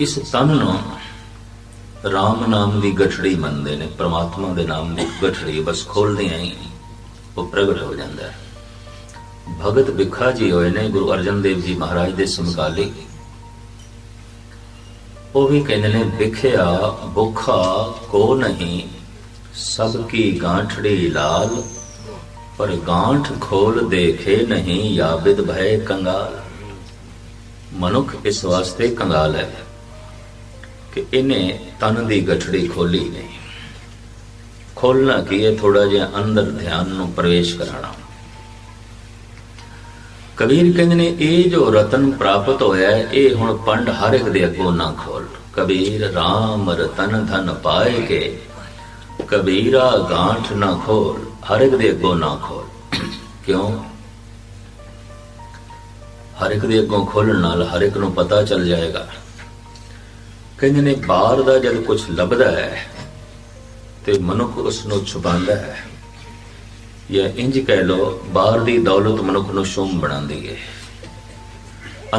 ਇਸ ਤਨ ਨੂੰ ਰਾਮ ਨਾਮ ਦੀ ਗਠੜੀ ਮੰਨਦੇ ਨੇ, ਪ੍ਰਮਾਤਮਾ ਦੇ ਨਾਮ ਦੀ ਗਠੜੀ ਬਸ ਖੋਲਦੇ ਆਂ ਉਹ ਪ੍ਰਗਟ ਹੋ ਜਾਂਦਾ ਹੈ। ਭਗਤ ਬਿਖਾ ਜੀ ਹੋਏ ਨੇ, ਗੁਰੂ ਅਰਜਨ ਦੇਵ ਜੀ ਮਹਾਰਾਜ ਦੇ ਸਮਕਾਲੀ। ਉਹ ਵੀ ਕਹਿੰਦੇ ਨੇ, ਵਿਖਿਆ ਭੁੱਖਾ ਕੋ ਨਹੀਂ, ਸਭ ਕੀ ਗਾਂਠੜੀ ਲਾਲ, ਪਰ ਗਾਂਠ ਖੋਲ ਦੇਖੇ ਨਹੀਂ ਯਾਬਿਦ ਭੈ ਕੰਗਾਲ। ਮਨੁੱਖ ਇਸ ਵਾਸਤੇ ਕੰਗਾਲ ਹੈ। ਕਿ ਇਹਨੇ ਤਨ ਦੀ ਗਠੜੀ ਖੋਲੀ ਨਹੀਂ। ਖੋਲਣਾ ਕੀ ਹੈ? ਥੋੜਾ ਜਿਹਾ ਅੰਦਰ ਧਿਆਨ ਨੂੰ ਪ੍ਰਵੇਸ਼ ਕਰਾਣਾ ਕਬੀਰ ਕਹਿੰਦੇ ਨੇ, ਇਹ ਜੋ ਰਤਨ ਪ੍ਰਾਪਤ ਹੋਇਆ ਇਹ ਹੁਣ ਪੰਡ ਹਰ ਇੱਕ ਦੇ ਅੱਗੋਂ ਨਾ ਖੋਲ। ਕਬੀਰ RAM ਰਤਨ ਧਨ ਪਾਏ ਕੇ, ਕਬੀਰਾ ਗਾਂਠ ਨਾ ਖੋਲ, ਹਰ ਇੱਕ ਦੇ ਅੱਗੋਂ ਨਾ ਖੋਲ। ਕਿਉਂ? ਹਰ ਇੱਕ ਦੇ ਅੱਗੋਂ ਖੋਲਣ ਨਾਲ ਹਰ ਇੱਕ ਨੂੰ ਪਤਾ ਚੱਲ ਜਾਏਗਾ। ਕਹਿੰਦੇ ਨੇ, ਬਾਹਰ ਦਾ ਜਦ ਕੁਝ ਲੱਭਦਾ ਹੈ ਤੇ ਮਨੁੱਖ ਉਸ ਨੂੰ ਛੁਪਾਉਂਦਾ ਹੈ। ਜਾਂ ਇੰਜ ਕਹਿ ਲੋ ਬਾਹਰ ਦੀ ਦੌਲਤ ਮਨੁੱਖ ਨੂੰ ਸ਼ੂਮ ਬਣਾਉਂਦੀ ਹੈ।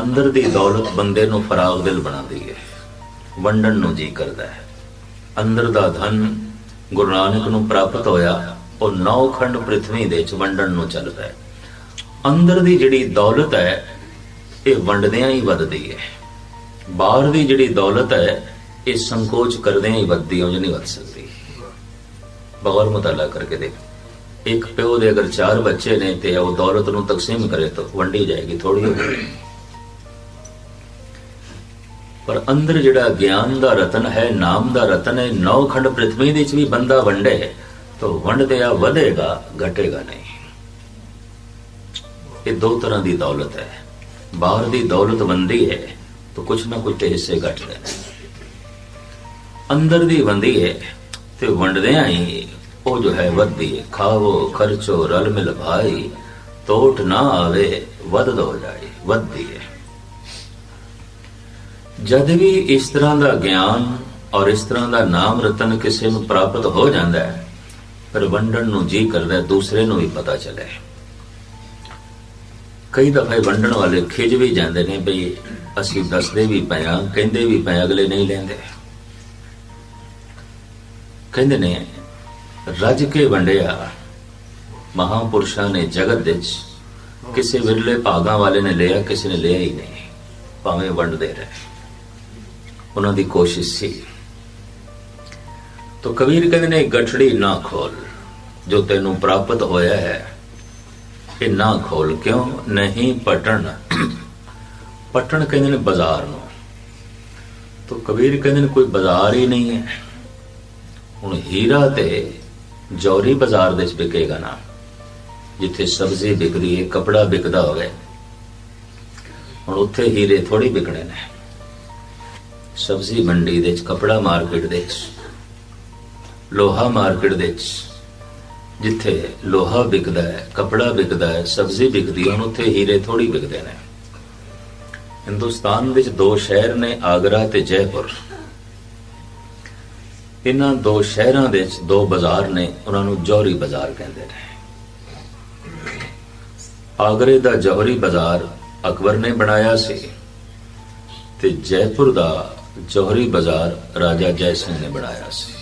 ਅੰਦਰ ਦੀ ਦੌਲਤ ਬੰਦੇ ਨੂੰ ਫਰਾਗ ਦਿਲ ਬਣਾਉਂਦੀ ਹੈ। ਵੰਡਣ ਨੂੰ ਜੀ ਕਰਦਾ ਹੈ। ਅੰਦਰ ਦਾ ਧਨ ਗੁਰੂ ਨਾਨਕ ਨੂੰ ਪ੍ਰਾਪਤ ਹੋਇਆ, ਉਹ ਨੌ ਖੰਡ ਪ੍ਰithvi ਦੇ ਚ ਵੰਡਣ ਨੂੰ ਚੱਲਦਾ ਹੈ। ਅੰਦਰ ਦੀ ਜਿਹੜੀ ਦੌਲਤ ਹੈ, ਇਹ ਵੰਡਦਿਆਂ ਹੀ ਵੱਧਦੀ ਹੈ। ਬਾਹਰ ਦੀ ਜਿਹੜੀ ਦੌਲਤ ਹੈ, ਇਹ ਸੰਕੋਚ ਕਰਦਿਆਂ ਹੀ ਵੱਧਦੀ ਹੋ ਨਹੀਂ ਵੱਧ ਸਕਦੀ। ਬਗੌਰ ਮੁਤਾਲਾ ਕਰਕੇ ਦੇਖ। ਇੱਕ ਪਿਓ ਦੇ ਅਗਰ ਚਾਰ ਬੱਚੇ ਨੇ ਤੇ ਉਹ ਦੌਲਤ ਨੂੰ ਤਕਸੀਮ ਕਰੇ ਤਾਂ ਵੰਡੀ ਜਾਏਗੀ ਥੋੜੀ ਹੋ ਪਰ ਅੰਦਰ ਜਿਹੜਾ ਗਿਆਨ ਦਾ ਰਤਨ ਹੈ, ਨਾਮ ਦਾ ਰਤਨ ਹੈ ਨੌ ਖੰਡ ਪ੍ਰithvi ਦੇ ਵਿੱਚ ਵੀ ਬੰਦਾ ਵੰਡੇ, ਤਾਂ ਵੰਡਦਿਆ ਵਧੇਗਾ, ਘਟੇਗਾ ਨਹੀਂ। ਇਹ ਦੋ ਤਰ੍ਹਾਂ ਦੀ ਦੌਲਤ ਹੈ। ਬਾਹਰ ਦੀ ਦੌਲਤ ਬੰਦੀ ਹੈ ਤਾਂ ਕੁਛ ਨਾ ਕੁਛ ਤੇ ਹਿੱਸੇ ਘਟਦੇ ਅੰਦਰ ਦੀ ਬੰਦੀ ਹੈ ਤੇ ਵੰਡਦਿਆਂ ਹੀ ਉਹ ਜੋ ਹੈ ਵੱਧਦੀ ਹੈ ਖਾਵੋ, ਖਰਚੋ, ਰਲ ਮਿਲ ਭਾਈ, ਤੋਟ ਨਾ ਆਵੇ, ਵੱਧ ਹੋ ਜਾਏ, ਵੱਧਦੀ ਹੈ ਜਦ ਵੀ ਇਸ ਤਰ੍ਹਾਂ ਦਾ ਗਿਆਨ ਔਰ ਇਸ ਤਰ੍ਹਾਂ ਦਾ ਨਾਮ ਰਤਨ ਕਿਸੇ ਨੂੰ ਪ੍ਰਾਪਤ ਹੋ ਜਾਂਦਾ ਹੈ ਪਰ ਵੰਡਣ ਨੂੰ ਜੀ ਕਰਦਾ, ਦੂਸਰੇ ਨੂੰ ਵੀ ਪਤਾ ਚੱਲੇ। ਕਈ ਦਫਾ ਵੰਡਣ ਵਾਲੇ ਖਿਜ ਵੀ ਜਾਂਦੇ ਨੇ ਬਈ ਅਸੀਂ ਦੱਸਦੇ ਵੀ ਪਿਆ ਕਹਿੰਦੇ ਵੀ ਪਿਆ ਅਗਲੇ ਨਹੀਂ ਲੈਂਦੇ। ਕਹਿੰਦੇ ਨੇ, ਰੱਜ ਕੇ ਵੰਡਿਆ ਮਹਾਪੁਰਸ਼ਾਂ ਨੇ ਜਗਤ ਵਿੱਚ, ਕਿਸੇ ਵਿਰਲੇ ਭਾਗਾਂ ਵਾਲੇ ਨੇ ਲਿਆ, ਕਿਸੇ ਨੇ ਲਿਆ ਹੀ ਨਹੀਂ, ਭਾਵੇਂ ਵੰਡਦੇ ਰਹੇ। ਉਹਨਾਂ ਦੀ ਕੋਸ਼ਿਸ਼ ਸੀ। ਤੋ ਕਬੀਰ ਕਹਿੰਦੇ ਨੇ, ਗਠੜੀ ਨਾ ਖੋਲ, ਜੋ ਤੈਨੂੰ ਪ੍ਰਾਪਤ ਹੋਇਆ ਹੈ ਇਹ ਨਾ ਖੋਲ ਕਿਉਂ ਨਹੀਂ ਪਟਣ? ਪਟਣ ਕਹਿੰਦੇ ਨੇ ਬਾਜ਼ਾਰ ਨੂੰ। ਤੋ ਕਬੀਰ ਕਹਿੰਦੇ ਨੇ ਕੋਈ ਬਾਜ਼ਾਰ ਹੀ ਨਹੀਂ ਹੈ। ਹੁਣ ਹੀਰਾ ਤੇ ਜੌਰੀ ਬਾਜ਼ਾਰ ਦੇ ਵਿੱਚ ਵਿਕੇਗਾ ਨਾ, ਜਿੱਥੇ ਸਬਜ਼ੀ ਵਿਕਦੀ ਹੈ, ਕਪੜਾ ਵਿਕਦਾ ਹੋਵੇ। ਹੁਣ ਉੱਥੇ ਹੀਰੇ ਥੋੜੀ ਵਿਕਣੇ ਨੇ। ਸਬਜ਼ੀ ਮੰਡੀ ਦੇ ਵਿੱਚ ਕਪੜਾ ਮਾਰਕੀਟ ਦੇ ਵਿੱਚ, ਲੋਹਾ ਮਾਰਕੀਟ ਦੇ ਵਿੱਚ ਜਿੱਥੇ ਲੋਹਾ ਵਿਕਦਾ ਹੈ, ਕਪੜਾ ਵਿਕਦਾ ਹੈ, ਸਬਜ਼ੀ ਵਿਕਦੀ ਹੈ ਉੱਥੇ ਹੀਰੇ ਥੋੜੀ ਵਿਕਦੇ ਨੇ। ਹਿੰਦੁਸਤਾਨ ਵਿੱਚ ਦੋ ਸ਼ਹਿਰ ਨੇ, ਆਗਰਾ ਤੇ ਜੈਪੁਰ। ਇਹਨਾਂ ਦੋ ਸ਼ਹਿਰਾਂ ਦੇ ਵਿੱਚ ਦੋ ਬਾਜ਼ਾਰ ਨੇ, ਉਹਨਾਂ ਨੂੰ ਜੌਹਰੀ ਬਾਜ਼ਾਰ ਕਹਿੰਦੇ ਨੇ। ਆਗਰੇ ਦਾ ਜੌਹਰੀ ਬਾਜ਼ਾਰ ਅਕਬਰ ਨੇ ਬਣਾਇਆ ਸੀ ਤੇ ਜੈਪੁਰ ਦਾ ਜੌਹਰੀ ਬਾਜ਼ਾਰ ਰਾਜਾ ਜੈ ਸਿੰਘ ਨੇ ਬਣਾਇਆ ਸੀ।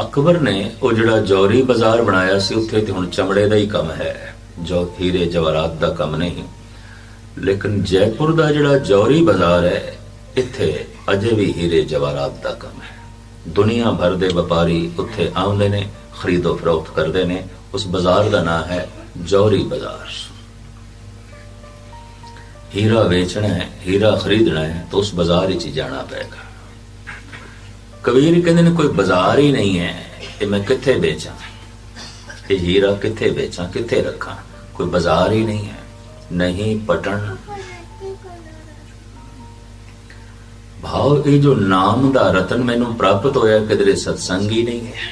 ਅਕਬਰ ਨੇ ਉਹ ਜਿਹੜਾ ਜੌਹਰੀ ਬਾਜ਼ਾਰ ਬਣਾਇਆ ਸੀ, ਉੱਥੇ ਤੇ ਹੁਣ ਚਮੜੇ ਦਾ ਹੀ ਕੰਮ ਹੈ। ਜੋ, ਹੀਰੇ ਜਵਾਹਰਾਤ ਦਾ ਕੰਮ ਨਹੀਂ। ਲੇਕਿਨ ਜੈਪੁਰ ਦਾ ਜਿਹੜਾ ਜੌਹਰੀ ਬਾਜ਼ਾਰ ਹੈ, ਇੱਥੇ ਅਜੇ ਵੀ ਹੀਰੇ ਜਵਾਹਰਾਤ ਦਾ ਕੰਮ ਹੈ। ਦੁਨੀਆ ਭਰ ਦੇ ਵਪਾਰੀ ਉੱਥੇ ਆਉਂਦੇ ਨੇ, ਖਰੀਦੋ ਫਰੋਖਤ ਕਰਦੇ ਨੇ। ਉਸ ਬਾਜ਼ਾਰ ਦਾ ਨਾਮ ਹੈ ਜੌਹਰੀ ਬਾਜ਼ਾਰ। ਹੀਰਾ ਵੇਚਣਾ ਹੈ, ਹੀਰਾ ਖਰੀਦਣਾ ਹੈ, ਤਾਂ ਉਸ ਬਾਜ਼ਾਰ ਵਿੱਚ ਹੀ ਜਾਣਾ ਪਏਗਾ। ਕਬੀਰ ਕਹਿੰਦੇ ਨੇ, ਕੋਈ ਬਾਜ਼ਾਰ ਹੀ ਨਹੀਂ ਹੈ, ਤੇ ਮੈਂ ਕਿੱਥੇ ਵੇਚਾਂ? ਇਹ ਹੀਰਾ ਕਿੱਥੇ ਵੇਚਾਂ, ਕਿੱਥੇ ਰੱਖਾਂ? ਕੋਈ ਬਾਜ਼ਾਰ ਹੀ ਨਹੀਂ ਹੈ, ਨਹੀਂ ਪਟਣ। ਭਾਵ ਇਹ ਜੋ ਨਾਮ ਦਾ ਰਤਨ ਮੈਨੂੰ ਪ੍ਰਾਪਤ ਹੋਇਆ ਕਿਦਰੇ ਸਤਸੰਗ ਹੀ ਨਹੀਂ ਹੈ।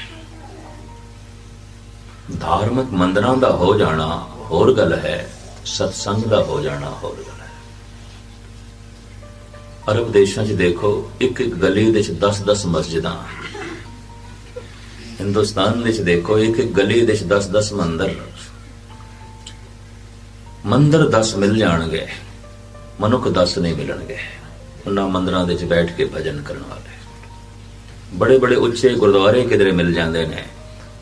ਧਾਰਮਿਕ ਮੰਦਰਾਂ ਦਾ ਹੋ ਜਾਣਾ ਹੋਰ ਗੱਲ ਹੈ, ਸਤਸੰਗ ਦਾ ਹੋ ਜਾਣਾ ਹੋਰ ਗੱਲ। ਅਰਬ ਦੇਸ਼ਾਂ 'ਚ ਦੇਖੋ, ਇੱਕ ਇੱਕ ਗਲੀ ਦੇ ਵਿੱਚ 10-10 ਮਸਜਿਦਾਂ। ਹਿੰਦੁਸਤਾਨ ਵਿੱਚ ਦੇਖੋ, ਇੱਕ ਇੱਕ ਗਲੀ ਦੇ ਵਿੱਚ 10-10 ਮੰਦਰ। ਮੰਦਰ 10 ਮਿਲ ਜਾਣਗੇ, ਮਨੁੱਖ ਦਸ ਨਹੀਂ ਮਿਲਣਗੇ। ਉਹਨਾਂ ਮੰਦਰਾਂ ਦੇ ਵਿੱਚ ਬੈਠ ਕੇ ਭਜਨ ਕਰਨ ਵਾਲੇ। ਬੜੇ ਬੜੇ ਉੱਚੇ ਗੁਰਦੁਆਰੇ ਕਿਧਰੇ ਮਿਲ ਜਾਂਦੇ ਨੇ,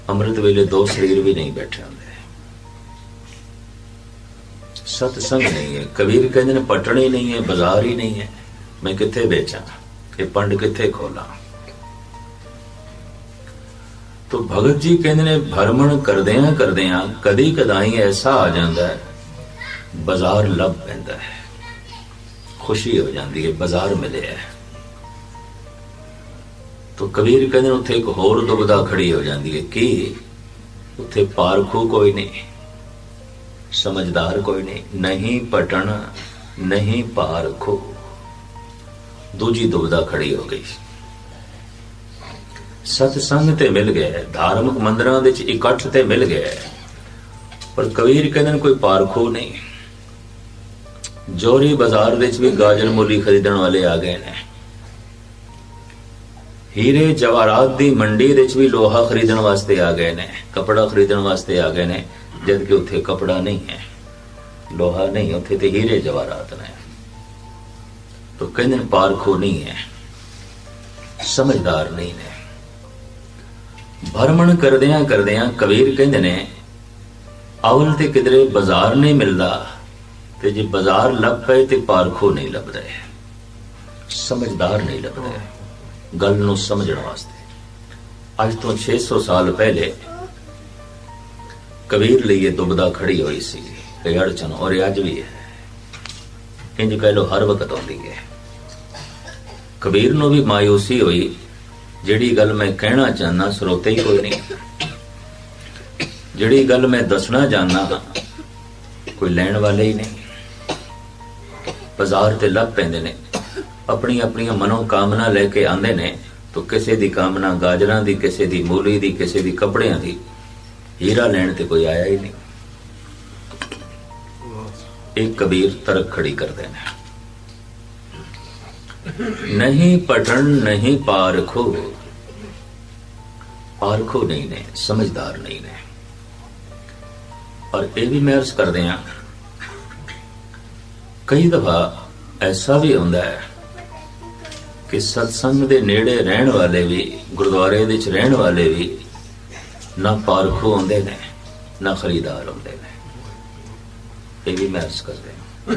ਅੰਮ੍ਰਿਤ ਵੇਲੇ ਦੋ ਸਰੀਰ ਵੀ ਨਹੀਂ ਬੈਠੇ ਹੁੰਦੇ। ਸਤ ਸੰਗ ਨਹੀਂ ਹੈ, ਕਬੀਰ ਕਹਿੰਦੇ ਨੇ ਪਟਣੀ ਨਹੀਂ ਹੈ, ਬਾਜ਼ਾਰ ਹੀ ਨਹੀਂ ਹੈ। ਮੈਂ ਕਿੱਥੇ ਵੇਚਾਂ ਇਹ ਪੰਡ ਕਿੱਥੇ ਖੋਲਾਂ? ਤੋ ਭਗਤ ਜੀ ਕਹਿੰਦੇ ਨੇ, ਭਰਮਣ ਕਰਦਿਆਂ ਕਰਦਿਆਂ ਕਦੀ ਕਦਾਈ ਐਸਾ ਆ ਜਾਂਦਾ ਹੈ, ਬਾਜ਼ਾਰ ਲੱਭ ਪੈਂਦਾ ਹੈ। ਖੁਸ਼ੀ ਹੋ ਜਾਂਦੀ ਹੈ, ਬਾਜ਼ਾਰ ਮਿਲਿਆ ਹੈ। ਤੋ ਕਬੀਰ ਕਹਿੰਦੇ ਨੇ, ਉੱਥੇ ਇੱਕ ਹੋਰ ਦੁਬਦਾ ਖੜੀ ਹੋ ਜਾਂਦੀ ਹੈ, ਕਿ? ਉੱਥੇ ਪਾਰਖੂ ਕੋਈ ਨਹੀਂ, ਸਮਝਦਾਰ ਕੋਈ ਨਹੀਂ ਨਹੀਂ ਪਟਣ, ਨਹੀਂ ਪਾਰਖੂ। ਦੂਜੀ ਦੁਬਦਾ ਖੜੀ ਹੋ ਗਈ ਸਤ ਸੰਗ ਤੇ ਮਿਲ ਗਿਆ ਧਾਰਮਿਕ ਮੰਦਰਾਂ ਵਿੱਚ ਇਕੱਠ ਤੇ ਮਿਲ ਗਿਆ ਪਰ ਕਬੀਰ ਕਹਿੰਦੇ ਨੇ ਕੋਈ ਪਾਰਖੋ ਨਹੀਂ। ਜੋਰੀ ਬਾਜ਼ਾਰ ਵਿੱਚ ਵੀ ਗਾਜਰ ਮੂਲੀ ਖਰੀਦਣ ਵਾਲੇ ਆ ਗਏ ਨੇ। ਹੀਰੇ ਜਵਾਹਰਾਤ ਦੀ ਮੰਡੀ ਵਿੱਚ ਵੀ ਲੋਹਾ ਖਰੀਦਣ ਵਾਸਤੇ ਆ ਗਏ ਨੇ, ਕਪੜਾ ਖਰੀਦਣ ਵਾਸਤੇ ਆ ਗਏ ਨੇ ਜਦ ਕਿ ਉੱਥੇ ਕਪੜਾ ਨਹੀਂ ਹੈ। ਲੋਹਾ ਨਹੀਂ, ਉੱਥੇ ਤੇ ਹੀਰੇ ਜਵਾਹਰਾਤ ਨੇ। ਤਾਂ ਕਹਿੰਦੇ ਨੇ ਪਾਰਖੂ ਨਹੀਂ ਹੈ। ਸਮਝਦਾਰ ਨਹੀਂ ਨੇ। ਭਰਮਣ ਕਰਦਿਆਂ ਕਰਦਿਆਂ ਕਬੀਰ ਕਹਿੰਦੇ ਨੇ, ਅਵਲ ਤੇ ਕਿਧਰੇ ਬਾਜ਼ਾਰ ਨਹੀਂ ਮਿਲਦਾ ਤੇ ਜੇ ਬਾਜ਼ਾਰ ਲੱਭ ਪਏ ਤੇ ਪਾਰਖੂ ਨਹੀਂ ਲੱਭਦਾ ਸਮਝਦਾਰ ਨਹੀਂ ਲੱਭਦਾ ਗੱਲ ਨੂੰ ਸਮਝਣ ਵਾਸਤੇ। ਅੱਜ ਤੋਂ 600 ਸਾਲ ਪਹਿਲੇ ਕਬੀਰ ਲਈ ਇਹ ਦੁਬਦਾ ਖੜੀ ਹੋਈ ਸੀ। ਇਹ ਅੜਚਨ, ਔਰ ਅੱਜ ਵੀ ਹੈ। ਇੰਜ ਕਹਿ ਲੋ ਹਰ ਵਕਤ ਆਉਂਦੀ ਹੈ। ਕਬੀਰ ਨੂੰ ਵੀ ਮਾਇੂਸੀ ਹੋਈ। ਜਿਹੜੀ ਗੱਲ ਮੈਂ ਕਹਿਣਾ ਚਾਹਨਾ ਸਰੋਤੇ ਹੀ ਕੋਈ ਨਹੀਂ। ਜਿਹੜੀ ਗੱਲ ਮੈਂ ਦੱਸਣਾ ਚਾਹਨਾ ਹਾਂ, ਕੋਈ ਲੈਣ ਵਾਲੇ ਹੀ ਨਹੀਂ। ਬਾਜ਼ਾਰ ਤੇ ਲੱਭ ਪੈਂਦੇ ਨੇ। ਆਪਣੀ ਆਪਣੀਆਂ ਮਨੋ ਕਾਮਨਾ ਲੈ ਕੇ ਆਂਦੇ ਨੇ। ਤਾਂ ਕਿਸੇ ਦੀ ਕਾਮਨਾ ਗਾਜਰਾਂ ਦੀ, ਕਿਸੇ ਦੀ ਮੂਲੀ ਦੀ, ਕਿਸੇ ਦੀ ਕੱਪੜਿਆਂ ਦੀ। ਹੀਰਾ ਲੈਣ ਤੇ ਕੋਈ ਆਇਆ ਹੀ ਨਹੀਂ। ਇਹ ਕਬੀਰ ਤਰਕ ਖੜੀ ਕਰਦੇ ਨੇ। ਨਹੀਂ ਪਟਣ ਨਹੀਂ ਪਾਰਖੋ। ਪਾਰਖੋ ਨਹੀਂ ਨੇ, ਸਮਝਦਾਰ ਨਹੀਂ ਨੇ। ਔਰ ਇਹ ਵੀ ਮੈਂ ਅਰਜ਼ ਕਰਦੇ ਆ ਕਈ ਦਫਾ ਐਸਾ ਵੀ ਹੁੰਦਾ ਹੈ ਕਿ ਸਤਸੰਗ ਦੇ ਨੇੜੇ ਰਹਿਣ ਵਾਲੇ ਵੀ, ਗੁਰਦੁਆਰੇ ਦੇ ਵਿੱਚ ਰਹਿਣ ਵਾਲੇ ਵੀ ਨਾ ਪਾਰਖੂ ਹੁੰਦੇ ਨੇ, ਨਾ ਖਰੀਦਾਰ ਹੁੰਦੇ ਨੇ। ਇਹ ਵੀ ਮੈਂ ਅਰਜ਼ ਕਰਦੇ ਹਾਂ।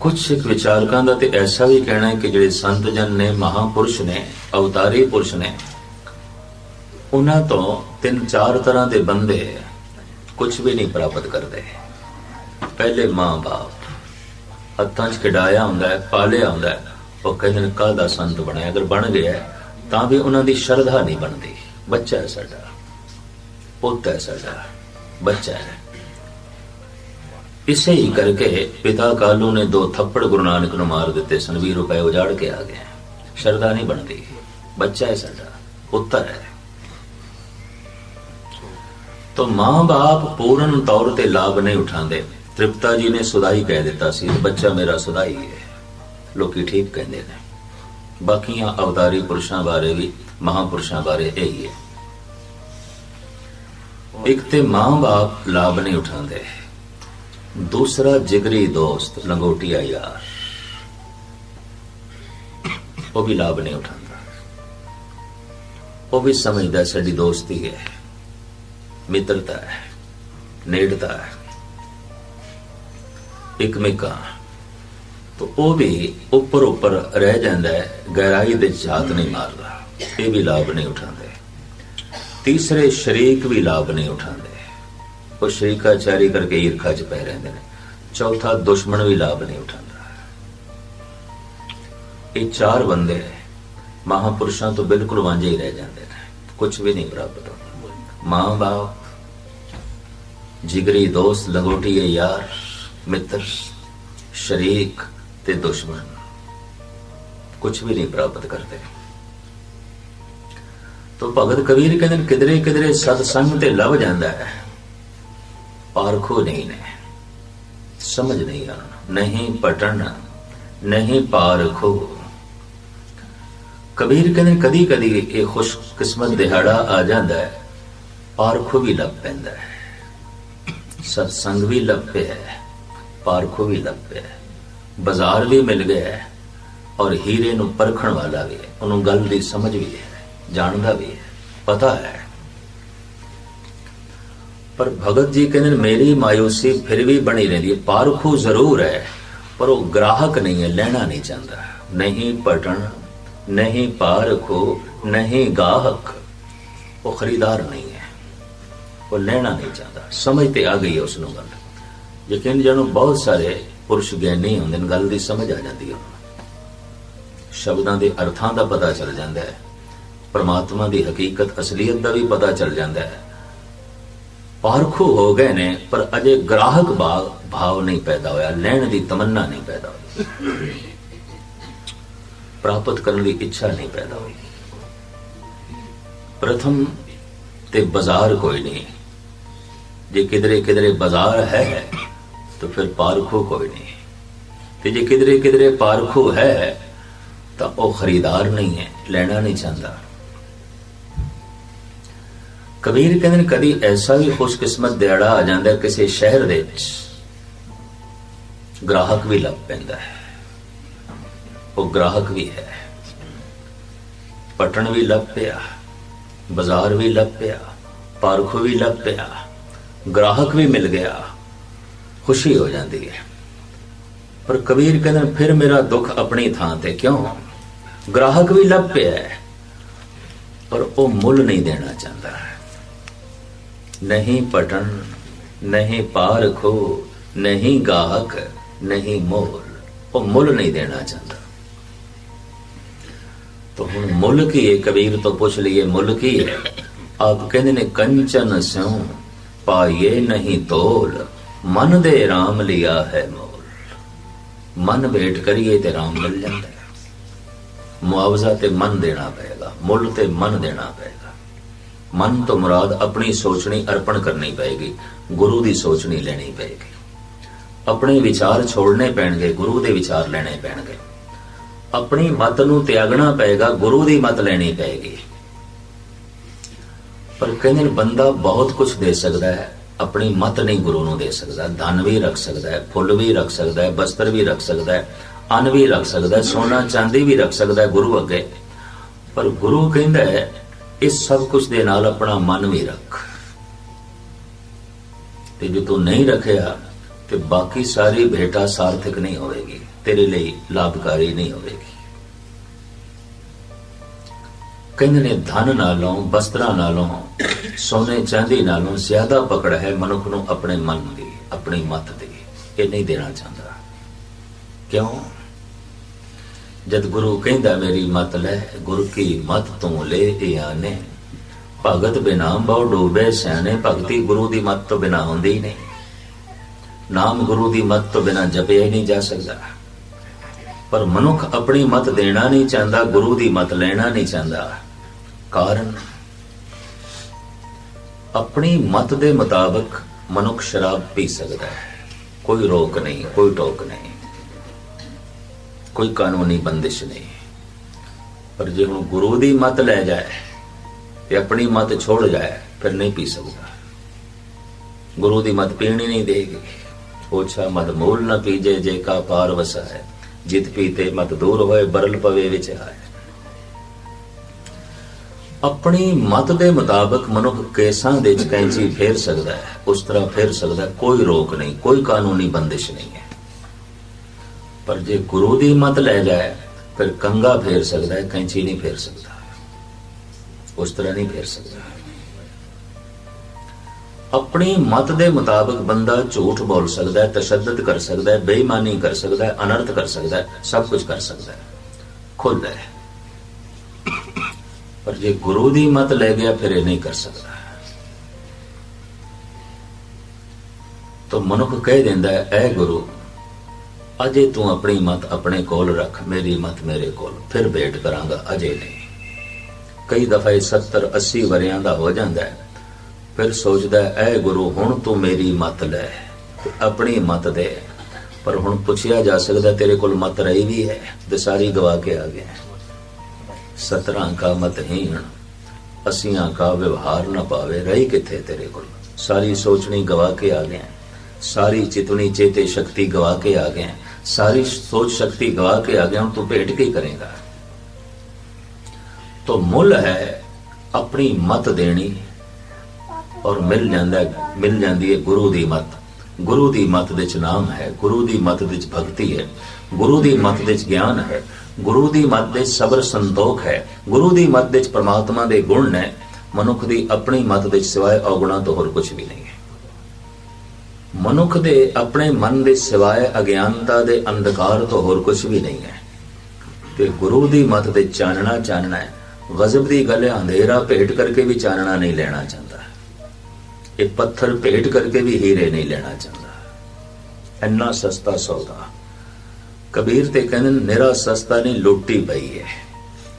ਕੁਝ ਸਿੱਖ ਵਿਚਾਰਕਾਂ ਦਾ ਤੇ ਐਸਾ ਵੀ ਕਹਿਣਾ ਹੈ ਕਿ ਜਿਹੜੇ ਸੰਤ ਜਨ ਨੇ, ਮਹਾਪੁਰਸ਼ ਨੇ, ਅਵਤਾਰੀ ਪੁਰਸ਼ ਨੇ, ਉਹਨਾਂ ਤੋਂ ਤਿੰਨ ਚਾਰ ਤਰ੍ਹਾਂ ਦੇ ਬੰਦੇ ਕੁਝ ਵੀ ਨਹੀਂ ਪ੍ਰਾਪਤ ਕਰਦੇ। ਪਹਿਲੇ ਮਾਂ-ਬਾਪ ਹੱਥਾਂ 'ਚ ਖਿਡਾਇਆ ਹੁੰਦਾ ਹੈ, ਪਾਲਿਆ ਹੁੰਦਾ ਹੈ, ਉਹ ਕਹਿੰਦੇ ਨੇ, ਕਾਹਦਾ ਸੰਤ ਬਣਿਆ? ਅਗਰ ਬਣ ਗਿਆ ਤਾਂ ਵੀ ਉਹਨਾਂ ਦੀ ਸ਼ਰਧਾ ਨਹੀਂ ਬਣਦੀ। ਬੱਚਾ ਹੈ ਸਾਡਾ, ਪੁੱਤ ਹੈ ਸਾਡਾ, ਬੱਚਾ ਹੈ। ਇਸੇ ਹੀ ਕਰਕੇ ਪਿਤਾ ਕਾਲੂ ਨੇ ਦੋ ਥੱਪੜ ਗੁਰੂ ਨਾਨਕ ਨੂੰ ਮਾਰ ਦਿੱਤੇ ਸਨ। 20 ਰੁਪਏ ਉਜਾੜ ਕੇ ਆ ਗਏ। ਸ਼ਰਧਾ ਨਹੀਂ ਬਣਦੀ। ਬੱਚਾ ਹੈ ਸਾਡਾ। ਪੁੱਤਰ ਹੈ। तो ਮਾਂ-ਬਾਪ ਪੂਰਨ ਤੌਰ ਤੇ ਲਾਭ ਨਹੀਂ ਉਠਾਉਂਦੇ। ਤ੍ਰਿਪਤਾ ਜੀ ਨੇ ਸੁਦਾਈ ਕਹਿ ਦਿੱਤਾ ਸੀ, ਬੱਚਾ ਮੇਰਾ ਸੁਦਾਈ ਹੈ। ਲੋਕੀ ਠੀਕ ਕਹਿੰਦੇ ਨੇ। ਬਾਕੀਆਂ ਅਵਤਾਰੀ ਪੁਰਸ਼ਾਂ ਬਾਰੇ ਵੀ, ਮਹਾਪੁਰਸ਼ਾਂ ਬਾਰੇ ਇਹੀ ਹੈ। ਇੱਕ ਤੇ ਮਾਂ-ਬਾਪ ਲਾਭ ਨਹੀਂ ਉਠਾਉਂਦੇ। ਦੂਸਰਾ ਜਿਗਰੀ ਦੋਸਤ ਲੰਗੋਟੀਆ ਯਾਰ। ਉਹ ਵੀ ਲਾਭ ਨਹੀਂ ਉਠਾਉਂਦਾ। ਉਹ ਵੀ ਸਮਝਦਾ ਸਾਡੀ ਦੋਸਤੀ ਹੈ। ਮਿੱਤਰਤਾ ਹੈ। ਨੇੜਤਾ ਹੈ। ਇੱਕ ਮਿਕਾ ਤੋ ਉਹ ਵੀ ਉੱਪਰ ਉੱਪਰ ਰਹਿ ਜਾਂਦਾ ਹੈ। ਗਹਿਰਾਈ ਦੇ ਝਾਤ ਨਹੀਂ ਮਾਰਦਾ। ਇਹ ਵੀ ਲਾਭ ਨਹੀਂ ਉਠਾਉਂਦੇ। ਤੀਸਰੇ ਸ਼ਰੀਕ ਵੀ ਲਾਭ ਨਹੀਂ ਉਠਾਉਂਦੇ। ਉਹ ਸ਼ਰੀਕਾਚਾਰੀ ਕਰਕੇ ਈਰਖਾ ਚ ਪੈ ਰਹਿੰਦੇ ਨੇ। ਚੌਥਾ, ਦੁਸ਼ਮਣ ਵੀ ਲਾਭ ਨਹੀਂ ਉਠਾਉਂਦਾ। ਇਹ ਚਾਰ ਬੰਦੇ ਮਹਾਪੁਰਸ਼ਾਂ ਤੋਂ ਬਿਲਕੁਲ ਵਾਂਝੇ ਹੀ ਰਹਿ ਜਾਂਦੇ ਨੇ। ਕੁਝ ਵੀ ਨਹੀਂ ਪ੍ਰਾਪਤ ਹੁੰਦਾ। ਮਾਂ ਬਾਪ, ਜਿਗਰੀ ਦੋਸਤ ਲੰਗੋਟੀਏ ਯਾਰ, ਮਿੱਤਰ, ਸ਼ਰੀਕ ਤੇ ਦੁਸ਼ਮਣ। ਕੁਝ ਵੀ ਨਹੀਂ ਪ੍ਰਾਪਤ ਕਰਦੇ। ਤੋ ਭਗਤ ਕਬੀਰ ਕਹਿੰਦੇ ਨੇ ਕਿਧਰੇ ਕਿਧਰੇ ਸਤ ਸੰਗ ਤੇ ਲੱਭ ਜਾਂਦਾ ਹੈ। ਪਾਰਖੋ ਨਹੀਂ ਨੇ ਸਮਝ ਨਹੀਂ ਆ ਨਹੀਂ ਪਟਣ ਨਹੀਂ ਪਾਰਖੋ ਕਬੀਰ ਕਹਿੰਦੇ ਕਦੀ ਕਦੀ ਇਹ ਖੁਸ਼ ਕਿਸਮਤ ਦਿਹਾੜਾ ਆ ਜਾਂਦਾ ਹੈ ਪਾਰਖੋ ਵੀ ਲੱਭ ਪੈਂਦਾ ਹੈ ਸਤਸੰਗ ਵੀ ਲੱਭ ਪਿਆ ਹੈ ਪਾਰਖੋ ਵੀ ਲੱਭ ਪਿਆ ਬਾਜ਼ਾਰ ਵੀ ਮਿਲ ਗਿਆ ਹੈ, ਔਰ ਹੀਰੇ ਨੂੰ ਪਰਖਣ ਵਾਲਾ ਵੀ ਹੈ ਉਹਨੂੰ ਗੱਲ ਦੀ ਸਮਝ ਵੀ ਹੈ ਜਾਣਦਾ ਵੀ ਹੈ ਪਤਾ ਹੈ ਪਰ ਭਗਤ ਜੀ ਕਹਿੰਦੇ ਨੇ, ਮੇਰੀ ਮਾਇੂਸੀ ਫਿਰ ਵੀ ਬਣੀ ਰਹਿੰਦੀ ਹੈ। ਪਾਰਖੂ ਜ਼ਰੂਰ ਹੈ ਪਰ ਉਹ ਗ੍ਰਾਹਕ ਨਹੀਂ ਹੈ ਲੈਣਾ ਨਹੀਂ ਚਾਹੁੰਦਾ। ਨਹੀਂ ਪਟਣ ਨਹੀਂ ਪਾਰਖੂ ਨਹੀਂ ਗਾਹਕ ਉਹ ਖਰੀਦਾਰ ਨਹੀਂ ਹੈ। ਉਹ ਲੈਣਾ ਨਹੀਂ ਚਾਹੁੰਦਾ। ਸਮਝ ਤੇ ਆ ਗਈ ਹੈ ਉਸ ਨੂੰ ਗੱਲ। ਯਕੀਨ ਜਾਣੋ ਬਹੁਤ ਸਾਰੇ ਪੁਰਸ਼ ਗਿਆਨੀ ਹੁੰਦੇ ਨੇ ਗੱਲ ਦੀ ਸਮਝ ਆ ਜਾਂਦੀ ਹੈ। ਸ਼ਬਦਾਂ ਦੇ ਅਰਥਾਂ ਦਾ ਪਤਾ ਚੱਲ ਜਾਂਦਾ ਹੈ। ਪਰਮਾਤਮਾ ਦੀ ਹਕੀਕਤ ਅਸਲੀਅਤ ਦਾ ਵੀ ਪਤਾ ਚੱਲ ਜਾਂਦਾ ਹੈ। ਪਾਰਖੋ ਹੋ ਗਏ ਨੇ, ਪਰ ਅਜੇ ਗ੍ਰਾਹਕ ਭਾਵ ਭਾਵ ਨਹੀਂ ਪੈਦਾ ਹੋਇਆ, ਲੈਣ ਦੀ ਤਮੰਨਾ ਨਹੀਂ ਪੈਦਾ ਹੋਈ। ਪ੍ਰਾਪਤ ਕਰਨ ਦੀ ਇੱਛਾ ਨਹੀਂ ਪੈਦਾ ਹੋਈ। ਪ੍ਰਥਮ ਤੇ ਬਾਜ਼ਾਰ ਕੋਈ ਨਹੀਂ। ਜੇ ਕਿਧਰੇ ਕਿਧਰੇ ਬਾਜ਼ਾਰ ਹੈ, ਤਾਂ ਫਿਰ ਪਾਰਖੋ ਕੋਈ ਨਹੀਂ। ਤੇ ਜੇ ਕਿਧਰੇ ਕਿਧਰੇ ਪਾਰਖੋ ਹੈ, ਤਾਂ ਉਹ ਖਰੀਦਾਰ ਨਹੀਂ ਹੈ, ਲੈਣਾ ਨਹੀਂ ਚਾਹੁੰਦਾ। ਕਬੀਰ ਕਹਿੰਦੇ ਨੇ ਕਦੀ ਐਸਾ ਵੀ ਖੁਸ਼ਕਿਸਮਤ ਦਿਹਾੜਾ ਆ ਜਾਂਦਾ ਕਿਸੇ ਸ਼ਹਿਰ ਦੇ ਵਿੱਚ। ਗ੍ਰਾਹਕ ਵੀ ਲੱਭ ਪੈਂਦਾ ਹੈ। ਉਹ ਗ੍ਰਾਹਕ ਵੀ ਹੈ। ਪਟਣ ਵੀ ਲੱਭ ਪਿਆ ਬਾਜ਼ਾਰ ਵੀ ਲੱਭ ਪਿਆ ਪਾਰਖੂ ਵੀ ਲੱਭ ਪਿਆ ਗ੍ਰਾਹਕ ਵੀ ਮਿਲ ਗਿਆ ਖੁਸ਼ੀ ਹੋ ਜਾਂਦੀ ਹੈ। ਪਰ ਕਬੀਰ ਕਹਿੰਦੇ ਨੇ, ਫਿਰ ਮੇਰਾ ਦੁੱਖ ਆਪਣੀ ਥਾਂ ਤੇ ਕਿਉਂ? ਗ੍ਰਾਹਕ ਵੀ ਲੱਭ ਪਿਆ ਪਰ ਉਹ ਮੁੱਲ ਨਹੀਂ ਦੇਣਾ ਚਾਹੁੰਦਾ। ਨਹੀਂ ਪਟਣ, ਨਹੀਂ ਪਾਰਖੋ ਨਹੀਂ ਗਾਹਕ, ਨਹੀਂ ਮੋਲ। ਉਹ ਮੁੱਲ ਨਹੀਂ ਦੇਣਾ ਚਾਹੁੰਦਾ। ਤਾਂ ਹੁਣ ਮੁੱਲ ਕੀ ਹੈ? ਕਬੀਰ ਤੋਂ ਪੁੱਛ ਲਈਏ, ਮੁੱਲ ਕੀ ਹੈ? ਆਪ ਕਹਿੰਦੇ ਨੇ, ਕੰਚਨ ਸਿਉ, ਪਾਈਏ ਨਹੀਂ ਤੋਲ। ਮਨ ਦੇ RAM ਲਿਆ ਹੈ ਮੋਲ। ਮਨ ਵੇਟ ਕਰੀਏ ਤੇ RAM ਮਿਲ ਜਾਂਦਾ ਹੈ। ਮੁਆਵਜ਼ਾ ਤੇ ਮਨ ਦੇਣਾ ਪਏਗਾ, ਮੁੱਲ ਤੇ ਮਨ ਦੇਣਾ ਪਏਗਾ। ਮਨ ਤੋਂ ਮੁਰਾਦ ਆਪਣੀ ਸੋਚਣੀ ਅਰਪਣ ਕਰਨੀ ਪਏਗੀ, ਗੁਰੂ ਦੀ ਸੋਚਣੀ ਲੈਣੀ ਪਏਗੀ। ਆਪਣੇ ਵਿਚਾਰ ਛੋੜਨੇ ਪੈਣਗੇ, ਗੁਰੂ ਦੇ ਵਿਚਾਰ ਲੈਣੇ ਪੈਣਗੇ। ਆਪਣੀ ਮਤ ਨੂੰ ਤਿਆਗਣਾ ਪਏਗਾ, ਗੁਰੂ ਦੀ ਮਤ ਲੈਣੀ ਪਏਗੀ। ਪਰ ਕਹਿੰਦੇ ਨੇ, ਬੰਦਾ ਬਹੁਤ ਕੁਝ ਦੇ ਸਕਦਾ ਹੈ, ਆਪਣੀ ਮਤ ਨਹੀਂ ਗੁਰੂ ਨੂੰ ਦੇ ਸਕਦਾ, ਧਨ ਵੀ ਰੱਖ ਸਕਦਾ ਹੈ, ਫੁੱਲ ਵੀ ਰੱਖ ਸਕਦਾ ਹੈ, ਬਸਤਰ ਵੀ ਰੱਖ ਸਕਦਾ ਹੈ, ਅੰਨ ਵੀ ਰੱਖ ਸਕਦਾ ਹੈ, ਸੋਨਾ ਚਾਂਦੀ ਵੀ ਰੱਖ ਸਕਦਾ ਹੈ ਗੁਰੂ ਅੱਗੇ। ਪਰ ਗੁਰੂ ਕਹਿੰਦਾ ਹੈ ਇਸ ਸਭ ਕੁਝ ਦੇ ਨਾਲ ਆਪਣਾ ਮਨ ਵੀ ਰੱਖ। ਤੇ ਜੇ ਤੂੰ ਨਹੀਂ ਰੱਖਿਆ, ਤੇ ਬਾਕੀ ਸਾਰੀ ਭੇਟਾ ਸਾਰਥਕ ਨਹੀਂ ਹੋਵੇਗੀ, ਤੇਰੇ ਲਈ ਲਾਭਕਾਰੀ ਨਹੀਂ ਹੋਵੇਗੀ। ਕਹਿੰਦੇ ਨੇ, ਧਨ ਨਾਲੋਂ ਬਸਤਰਾਂ ਨਾਲੋਂ, ਸੋਨੇ ਚਾਂਦੀ ਨਾਲੋਂ ਜ਼ਿਆਦਾ ਪਕੜ ਹੈ ਮਨੁੱਖ ਨੂੰ ਆਪਣੇ ਮਨ ਦੀ, ਆਪਣੀ ਮਤ ਦੀ। ਇਹ ਨਹੀਂ ਦੇਣਾ ਚਾਹੁੰਦਾ। ਕਿਉਂ? ਜਦ ਗੁਰੂ ਕਹਿੰਦਾ, ਮੇਰੀ ਮਤ ਲੈ, ਗੁਰ ਕੀ ਮਤ ਤੋਂ ਲੈ ਇਹ ਭਗਤ ਬਿਨਾ ਬਹੁ ਡੋਬੇ ਸਿਆਣੇ, ਭਗਤੀ ਗੁਰੂ ਦੀ ਮਤ ਤੋਂ ਬਿਨਾ ਹੁੰਦੀ ਹੀ ਨਹੀਂ। ਨਾਮ ਗੁਰੂ ਦੀ ਮਤ ਤੋਂ ਬਿਨਾ ਜਪਿਆ ਹੀ ਨਹੀਂ ਜਾ ਸਕਦਾ। ਪਰ ਮਨੁੱਖ ਆਪਣੀ ਮਤ ਦੇਣਾ ਨਹੀਂ ਚਾਹੁੰਦਾ, ਗੁਰੂ ਦੀ ਮਤ ਲੈਣਾ ਨਹੀਂ ਚਾਹੁੰਦਾ। ਕਾਰਨ? ਆਪਣੀ ਮਤ ਦੇ ਮੁਤਾਬਕ ਮਨੁੱਖ ਸ਼ਰਾਬ ਪੀ ਸਕਦਾ ਹੈ। ਕੋਈ ਰੋਕ ਨਹੀਂ, ਕੋਈ ਟੋਕ ਨਹੀਂ। ਕੋਈ ਕਾਨੂੰਨੀ ਬੰਦਿਸ਼ ਨਹੀਂ। ਪਰ ਜੇ ਹੁਣ ਗੁਰੂ ਦੀ ਮਤ ਲੈ ਜਾਏ ਤੇ ਆਪਣੀ ਮਤ ਛੋੜ ਜਾਏ, ਫਿਰ ਨਹੀਂ ਪੀ ਸਕਦਾ। ਗੁਰੂ ਦੀ ਮਤ ਪੀਣੀ ਨਹੀਂ ਦੇਗੀ। ਓਛਾ ਮਤ ਮੋਲ ਨਾ ਪੀਜੇ, ਜੇ ਕਾ ਪਾਰ ਵਸਾ ਹੈ ਜਿਤ ਪੀਤੇ ਮਤ ਦੂਰ ਹੋਏ, ਬਰਲ ਪਵੇ ਵਿੱਚ ਆਏ। ਆਪਣੀ ਮਤ ਦੇ ਮੁਤਾਬਕ ਮਨੁੱਖ ਕੇਸਾਂ ਦੇ ਚ ਕੈਂਚੀ ਫੇਰ ਸਕਦਾ ਹੈ, ਉਸ ਤਰ੍ਹਾਂ ਫੇਰ ਸਕਦਾ ਕੋਈ ਰੋਕ ਨਹੀਂ, ਕੋਈ ਕਾਨੂੰਨੀ ਬੰਦਿਸ਼ ਨਹੀਂ ਹੈ। ਪਰ ਜੇ ਗੁਰੂ ਦੀ ਮਤ ਲੈ ਜਾਏ, ਫਿਰ ਕੰਗਾ ਫੇਰ ਸਕਦਾ ਹੈ, ਕੈਂਚੀ ਨਹੀਂ ਫੇਰ ਸਕਦਾ। ਉਸ ਤਰ੍ਹਾਂ ਨਹੀਂ ਫੇਰ ਸਕਦਾ। ਆਪਣੀ ਮਤ ਦੇ ਮੁਤਾਬਕ ਬੰਦਾ ਝੂਠ ਬੋਲ ਸਕਦਾ ਹੈ, ਤਸ਼ੱਦਦ ਕਰ ਸਕਦਾ ਹੈ, ਬੇਈਮਾਨੀ ਕਰ ਸਕਦਾ ਹੈ, ਅਨਰਥ ਕਰ ਸਕਦਾ ਹੈ, ਸਭ ਕੁਝ ਕਰ ਸਕਦਾ ਹੈ। ਖੁੱਲ੍ਹ ਹੈ। ਪਰ ਜੇ ਗੁਰੂ ਦੀ ਮਤ ਲੈ ਗਿਆ, ਫਿਰ ਇਹ ਨਹੀਂ ਕਰ ਸਕਦਾ। ਤਾਂ ਮਨੁੱਖ ਕਹਿ ਦਿੰਦਾ ਹੈ, ਐ ਗੁਰੂ ਅਜੇ ਤੂੰ ਆਪਣੀ ਮਤ ਆਪਣੇ ਕੋਲ ਰੱਖ ਮੇਰੀ ਮਤ ਮੇਰੇ ਕੋਲ। ਫਿਰ ਵੇਟ ਕਰਾਂਗਾ ਅਜੇ ਨਹੀਂ। ਕਈ ਦਫਾ 70 80 ਵਰਿਆਂ ਦਾ ਹੋ ਜਾਂਦਾ ਫਿਰ ਸੋਚਦਾ ਹੈ, ਐ ਗੁਰੂ ਹੁਣ ਤੂੰ ਮੇਰੀ ਮਤ ਲੈ। ਤੇ ਆਪਣੀ ਮਤ ਦੇ। ਪਰ ਹੁਣ ਪੁੱਛਿਆ ਜਾ ਸਕਦਾ ਤੇਰੇ ਕੋਲ ਮਤ ਰਹੀ ਵੀ ਹੈ। ਤੇ ਸਾਰੀ ਗਵਾ ਕੇ ਆ ਗਿਆ 17 ਕਾ ਮਤਹੀਣ ਅਸੀਆਂ ਕਾ ਵਿਵਹਾਰ ਨਾ ਪਾਵੇ ਰਹੀ ਕਿੱਥੇ ਤੇਰੇ ਕੋਲ? ਸਾਰੀ ਸੋਚਣੀ ਗਵਾ ਕੇ ਆ ਗਿਆ ਸਾਰੀ ਚਿਤਵਨੀ ਚੇਤੇ ਸ਼ਕਤੀ ਗਵਾ ਕੇ ਆ ਗਿਆ ਸਾਰੀ ਸੋਚ ਸ਼ਕਤੀ ਗਵਾ ਕੇ ਆ ਗਿਆ ਹੁਣ ਤੂੰ ਭੇਟ ਕੀ ਕਰੇਗਾ। ਮੁੱਲ ਹੈ ਆਪਣੀ ਮਤ ਦੇਣੀ ਔਰ ਮਿਲ ਜਾਂਦਾ ਮਿਲ ਜਾਂਦੀ ਹੈ ਗੁਰੂ ਦੀ ਮਤ। ਗੁਰੂ ਦੀ ਮਤ ਦੇ ਚ ਨਾਮ ਹੈ, ਗੁਰੂ ਦੀ ਮਤ ਦੇ ਚ ਭਗਤੀ ਹੈ। ਗੁਰੂ ਦੀ ਮਤ ਦੇ ਚ ਗਿਆਨ ਹੈ। ਗੁਰੂ ਦੀ ਮਤ ਦੇ ਸਬਰ ਸੰਤੋਖ ਹੈ। ਗੁਰੂ ਦੀ ਮਤ ਦੇ ਚ ਪ੍ਰਮਾਤਮਾ ਦੇ ਗੁਣ ਨੇ, ਮਨੁੱਖ ਦੀ ਆਪਣੀ ਮਤ ਦੇ ਚ ਸਿਵਾਏ ਔਗੁਣਾ ਤੋਂ ਹੋਰ ਕੁਝ ਵੀ ਨਹੀਂ ਹੈ। ਮਨੁੱਖ ਦੇ ਆਪਣੇ ਮਨ ਦੇ ਸਿਵਾਏ ਅਗਿਆਨਤਾ ਦੇ ਅੰਧਕਾਰ ਤੋਂ ਹੋਰ ਕੁਝ ਵੀ ਨਹੀਂ ਹੈ। ਤੇ ਗੁਰੂ ਦੀ ਮਤ ਤੇ ਚਾਨਣਾ ਚਾਨਣਾ ਹੈ। ਗਜ਼ਬ ਦੀ ਗੱਲ ਹੈ ਅੰਧੇਰਾ ਭੇਟ ਕਰਕੇ ਵੀ ਚਾਨਣਾ ਨਹੀਂ ਲੈਣਾ ਚਾਹੁੰਦਾ। ਇਹ ਪੱਥਰ ਭੇਟ ਕਰਕੇ ਵੀ ਹੀਰੇ ਨਹੀਂ ਲੈਣਾ ਚਾਹੁੰਦਾ। ਇੰਨਾ ਸਸਤਾ ਸੌਦਾ। ਕਬੀਰ ਤੇ ਕਹਿੰਦੇ ਨੇ, ਨਿਰਾ ਸਸਤਾ ਨਹੀਂ ਲੁੱਟੀ ਪਈ ਹੈ।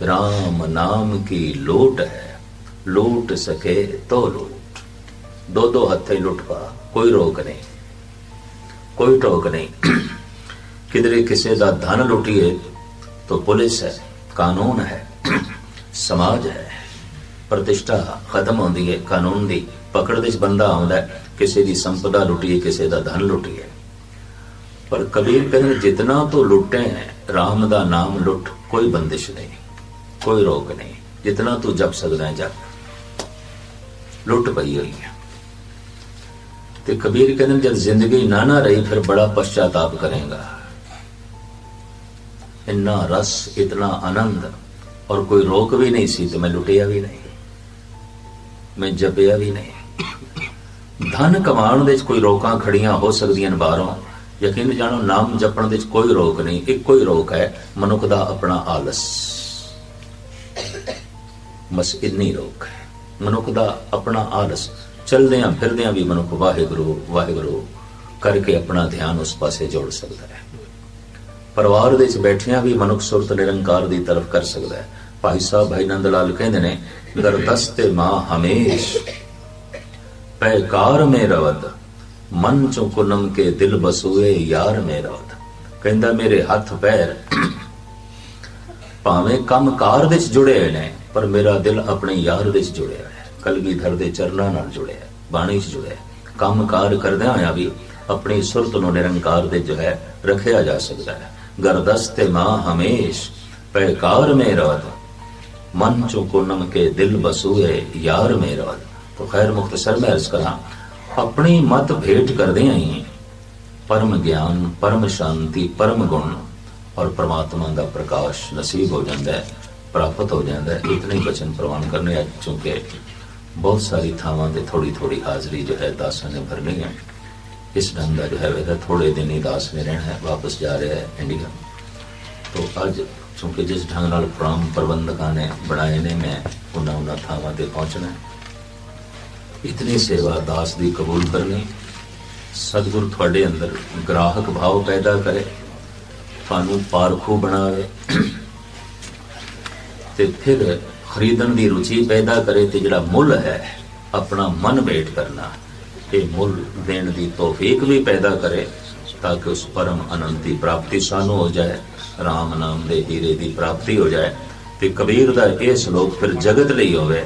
RAM ਨਾਮ ਕੀ ਲੋਟ ਹੈ ਲੂਟ ਸਕੇ ਤੋ ਲੂਟ। ਦੋ ਦੋ ਹੱਥੇ ਲੁੱਟ ਪਾ। ਕੋਈ ਰੋਕ ਨਹੀਂ, ਕੋਈ ਟੋਕ ਨਹੀਂ। ਕਿਧਰੇ ਕਿਸੇ ਦਾ ਧਨ ਲੁੱਟੀਏ ਤਾਂ ਪੁਲਿਸ ਹੈ, ਕਾਨੂੰਨ ਹੈ, ਸਮਾਜ ਹੈ। ਪ੍ਰਤਿਸ਼ਠਾ ਖਤਮ ਹੁੰਦੀ ਹੈ, ਕਾਨੂੰਨ ਦੀ ਪਕੜ ਵਿੱਚ ਬੰਦਾ ਆਉਂਦਾ ਕਿਸੇ ਦੀ ਸੰਪਦਾ ਲੁੱਟੀਏ, ਕਿਸੇ ਦਾ ਧਨ ਲੁੱਟੀਏ। ਪਰ ਕਬੀਰ ਕਹਿੰਦੇ, ਜਿਤਨਾ ਤੂੰ ਲੁੱਟੇ ਹੈ, ਰਾਮ ਦਾ ਨਾਮ ਲੁੱਟ ਕੋਈ ਬੰਦਿਸ਼ ਨਹੀਂ, ਕੋਈ ਰੋਕ ਨਹੀਂ। ਜਿਤਨਾ ਤੂੰ ਜਪ ਸਕਦਾ ਹੈ, ਜਪ। ਲੁੱਟ ਪਈ ਹੋਈ ਹੈ। ਤੇ ਕਬੀਰ ਕਹਿੰਦੇ ਜਦ ਜ਼ਿੰਦਗੀ ਨਾ ਨਾ ਰਹੀ, ਫਿਰ ਬੜਾ ਪਛਤਾਪ ਕਰੇਗਾ। ਇੰਨਾ ਰਸ, ਇਤਨਾ ਆਨੰਦ, ਔਰ ਕੋਈ ਰੋਕ ਵੀ ਨਹੀਂ ਸੀ ਤੇ ਮੈਂ ਲੁੱਟਿਆ ਵੀ ਨਹੀਂ। ਮੈਂ ਜਪਿਆ ਵੀ ਨਹੀਂ। ਧਨ ਕਮਾਉਣ ਦੇ ਵਿੱਚ ਕੋਈ ਰੋਕਾਂ ਖੜੀਆਂ ਹੋ ਸਕਦੀਆਂ ਨੇ ਬਾਹਰੋਂ। ਯਕੀਨ ਜਾਣੋ, ਨਾਮ ਜਪਣ ਦੇ ਵਿੱਚ ਕੋਈ ਰੋਕ ਨਹੀਂ, ਇੱਕੋ ਹੀ ਰੋਕ ਹੈ, ਮਨੁੱਖ ਦਾ ਆਪਣਾ ਆਲਸ। ਬਸ ਇੰਨੀ ਰੋਕ ਹੈ। ਮਨੁੱਖ ਦਾ ਆਪਣਾ ਆਲਸ ਚਲਦਿਆਂ ਫਿਰਦਿਆਂ ਵੀ ਮਨੁੱਖ ਵਾਹਿਗੁਰੂ ਵਾਹਿਗੁਰੂ ਕਰਕੇ ਆਪਣਾ ਧਿਆਨ ਉਸ ਪਾਸੇ ਜੋੜ ਸਕਦਾ ਹੈ। ਪਰਿਵਾਰ ਦੇ ਵਿੱਚ ਬੈਠਿਆਂ ਵੀ ਮਨੁੱਖ ਸੁਰਤ ਨਿਰੰਕਾਰ ਦੀ ਤਰਫ ਕਰ ਸਕਦਾ ਹੈ। ਭਾਈ ਸਾਹਿਬ ਭਾਈ ਨੰਦ ਲਾਲ ਕਹਿੰਦੇ ਨੇ, ਗਰਦਸਤੇ ਮਾਂ ਹਮੇਸ਼, ਪੈਕਾਰ ਮੇ ਰਵਤ ਮਨ ਚੋਂ ਕੁਨਮ ਕੇ ਦਿਲ ਬਸੂਏ ਯਾਰ ਮੇ ਰਵਤ ਕਹਿੰਦਾ, ਮੇਰੇ ਹੱਥ ਪੈਰ ਭਾਵੇਂ ਕੰਮਕਾਰ ਦੇ ਵਿੱਚ ਜੁੜੇ ਹੋਏ ਨੇ, ਪਰ ਮੇਰਾ ਦਿਲ ਆਪਣੇ ਯਾਰ ਦੇ ਵਿੱਚ ਜੁੜਿਆ ਹੈ। ਕਲਗੀਧਰ ਦੇ ਚਰਨਾਂ ਨਾਲ ਜੁੜਿਆ ਬਾਣੀ ਚ ਜੋ ਹੈ, ਕੰਮਕਾਰ ਕਰਦਿਆਂ ਹੋਇਆ ਵੀ ਆਪਣੀ ਸੁਰਤ ਨੂੰ ਨਿਰੰਕਾਰ ਦੇ ਜੋ ਹੈ, ਰੱਖਿਆ ਜਾ ਸਕਦਾ ਹੈ। ਗਰਦਸਤ ਮਾਂ ਹਮੇਸ਼ ਪਹਿਕਾਰ ਮੇ ਰਾਤ ਮਨ ਚੋ ਕੋ ਨਮਕੇ ਦਿਲ ਬਸੂਏ, ਯਾਰ ਮੇ ਰਾਤ ਤੋ ਖੈਰ ਮੁਖਤਸਰ ਮੈਂ ਅਰਜ਼ ਕਰਾਂ, ਆਪਣੀ ਮਤ ਭੇਟ ਕਰਦੇ ਆਈ ਪਰਮ ਗਿਆਨ, ਪਰਮ ਸ਼ਾਂਤੀ, ਪਰਮ ਗੁਣ ਔਰ ਪ੍ਰਮਾਤਮਾ ਦਾ ਪ੍ਰਕਾਸ਼ ਨਸੀਬ ਹੋ ਜਾਂਦਾ ਹੈ, ਪ੍ਰਾਪਤ ਹੋ ਜਾਂਦਾ ਹੈ। ਇਤਨੇ ਬਚਨ ਪ੍ਰਵਾਨ ਕਰਨੇ ਆ, ਚੁੱਕੇ ਬਹੁਤ ਸਾਰੀ ਥਾਵਾਂ ਤੇ ਥੋੜੀ ਥੋੜੀ ਹਾਜ਼ਰੀ ਜੋ ਹੈ ਦਾਸਾਂ ਨੇ ਭਰਨੀ ਹੈ। ਇਸ ਢੰਗ ਦਾ ਜੋ ਹੈ ਵੇਦਾ ਥੋੜੇ ਦਿਨ ਹੀ ਦਾਸ ਨੇ ਰਹਿਣਾ ਹੈ, ਵਾਪਸ ਜਾ ਰਿਹਾ ਹੈ ਇੰਡੀਆ ਤੋਂ ਅੱਜ ਕਿਉਂਕਿ ਜਿਸ ਢੰਗ ਨਾਲ ਪ੍ਰੋਗਰਾਮ ਪ੍ਰਬੰਧਕਾਂ ਨੇ ਬਣਾਏ ਨੇ, ਮੈਂ ਉਹਨਾਂ ਉਹਨਾਂ ਥਾਵਾਂ ਤੇ ਪਹੁੰਚਣਾ ਇਤਨੀ ਸੇਵਾ ਦਾਸ ਦੀ ਕਬੂਲ ਕਰਨੀ, ਸਤਿਗੁਰ ਤੁਹਾਡੇ ਅੰਦਰ ਗ੍ਰਾਹਕ ਭਾਵ ਪੈਦਾ ਕਰੇ, ਤੁਹਾਨੂੰ ਪਾਰਖੂ ਬਣਾਵੇ। ਤੇ ਫਿਰ ਖਰੀਦਣ ਦੀ ਰੁਚੀ ਪੈਦਾ ਕਰੇ ਤੇ ਜਿਹੜਾ ਮੁੱਲ ਹੈ, ਆਪਣਾ ਮਨ ਵੇਟ ਕਰਨਾ। ਇਹ ਮੁੱਲ ਦੇਣ ਦੀ ਤੌਫੀਕ ਵੀ ਪੈਦਾ ਕਰੇ ਤਾਂ ਕਿ ਉਸ ਪਰਮ ਅਨੰਤ ਦੀ ਪ੍ਰਾਪਤੀ ਸਾਨੂੰ ਹੋ ਜਾਏ, ਰਾਮ ਨਾਮ ਦੇ ਹੀਰੇ ਦੀ ਪ੍ਰਾਪਤੀ ਹੋ ਜਾਏ ਤੇ ਕਬੀਰ ਦਾ ਇਹ ਸ਼ਲੋਕ ਫਿਰ ਜਗਤ ਲਈ ਹੋਵੇ,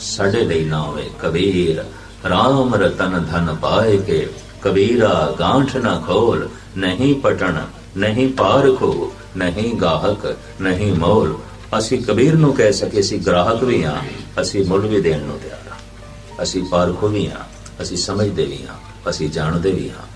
ਸਾਡੇ ਲਈ ਨਾ ਹੋਵੇ। ਕਬੀਰ, ਰਾਮ ਰਤਨ ਧਨ ਪਾਏ ਕੇ, ਕਬੀਰਾ ਗਾਂਠ ਨਾ ਖੋਲ, ਨਹੀਂ ਪਟਣ, ਨਹੀਂ ਪਾਰ ਖੋ, ਨਹੀਂ ਗਾਹਕ, ਨਹੀਂ ਮੋਲ। ਅਸੀਂ ਕਬੀਰ ਨੂੰ ਕਹਿ ਸਕੇ ਅਸੀਂ ਗ੍ਰਾਹਕ ਵੀ ਹਾਂ, ਅਸੀਂ ਮੁੱਲ ਵੀ ਦੇਣ ਨੂੰ ਤਿਆਰ ਹਾਂ। ਅਸੀਂ ਪਾਰਖੋ ਵੀ ਹਾਂ, ਅਸੀਂ ਸਮਝਦੇ ਵੀ ਹਾਂ, ਅਸੀਂ ਜਾਣਦੇ ਵੀ ਹਾਂ।